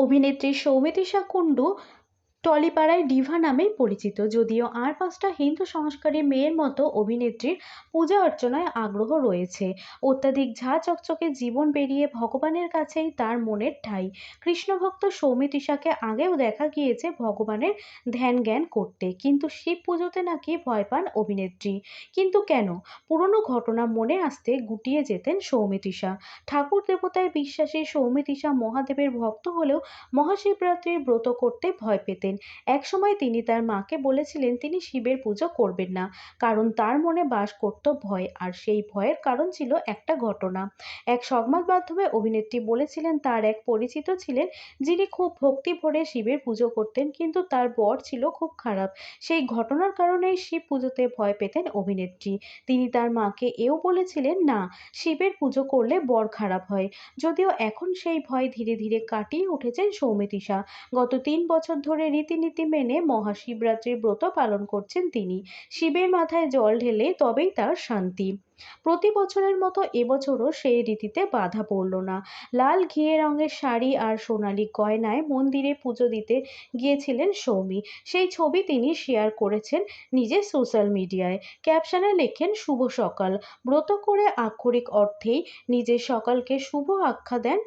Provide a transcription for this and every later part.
অভিনেত্রী সৌমিত্রিষা কুণ্ডু টলিপাড়ায় ডিভা নামেই পরিচিত, যদিও আর পাঁচটা হিন্দু সংস্কারী মেয়ের মতো অভিনেত্রীর পূজা অর্চনায় আগ্রহ রয়েছে। অত্যাধিক ঝাঁ চকচকে জীবন বেরিয়ে ভগবানের কাছেই তার মনের ঠাঁই। কৃষ্ণভক্ত সৌমিত্রিষাকে আগেও দেখা গিয়েছে ভগবানের ধ্যান জ্ঞান করতে, কিন্তু শিব পুজোতে নাকি ভয় পান অভিনেত্রী। কিন্তু কেন? পুরনো ঘটনা মনে আসতে গুটিয়ে যেতেন সৌমিত্রিষা ঠাকুর দেবতায় বিশ্বাসী সৌমিত্রিষা মহাদেবের ভক্ত হলেও মহাশিবরাত্রির ব্রত করতে ভয় পেতেন। একসময় তিনি তার মাকে বলেছিলেন, তিনি শিবের পুজো করবেন না, কারণ তার মনে বাস করত ভয়, আর সেই ভয়ের কারণ ছিল একটা ঘটনা। এক সংবাদ মাধ্যমে অভিনেত্রী বলেছিলেন, তার এক পরিচিত ছিলেন, যিনি খুব ভক্তি ভরে শিবের পুজো করতেন, কিন্তু তার বর ছিল খুব খারাপ। সেই ঘটনার কারণেই শিব পুজোতে ভয় পেতেন অভিনেত্রী। তিনি তার মাকে এও বলেছিলেন, না, শিবের পুজো করলে বর খারাপ হয়। যদিও এখন সেই ভয় ধীরে ধীরে কাটিয়ে উঠেছেন সৌমিত্রিষা। গত তিন বছর ধরে রীতিনীতি মেনে মহাশিবরাত্রির ব্রত পালন করছেন তিনি। শিবের মাথায় জল ঢেলে তবেই তার শান্তি। প্রতি বছরের মতো এবছরও সেই রীতিতে বাধা পড়ল না। লাল ঘিয়ে রঙের শাড়ি আর সোনালি গয়নায় মন্দিরে পুজো দিতে গিয়েছিলেন সৌমি। সেই ছবি তিনি শেয়ার করেছেন নিজের সোশ্যাল মিডিয়ায়। ক্যাপশনে লেখেন, শুভ সকাল। ব্রত করে আক্ষরিক অর্থেই নিজের সকালকে শুভ আখ্যা দেন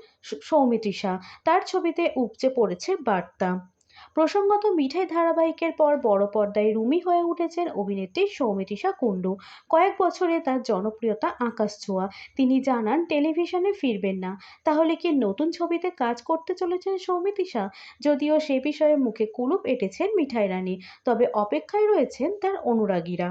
সৌমিত্রিষা তার ছবিতে উপচে পড়েছে বার্তা। প্রসঙ্গত মিঠাই ধারাবাহিকের পর বড় পর্দায় রুমি হয়ে উঠেছেন অভিনেত্রী সৌমিতিশা কুণ্ডু। কয়েক বছরে তার জনপ্রিয়তা আকাশ ছোঁয়া। তিনি জানান, টেলিভিশনে ফিরবেন না। তাহলে কি নতুন ছবিতে কাজ করতে চলেছেন সৌমিতিশা যদিও সে বিষয়ে মুখে কুলুপ এঁটেছেন মিঠাই রানী, তবে অপেক্ষায় রয়েছেন তার অনুরাগীরা।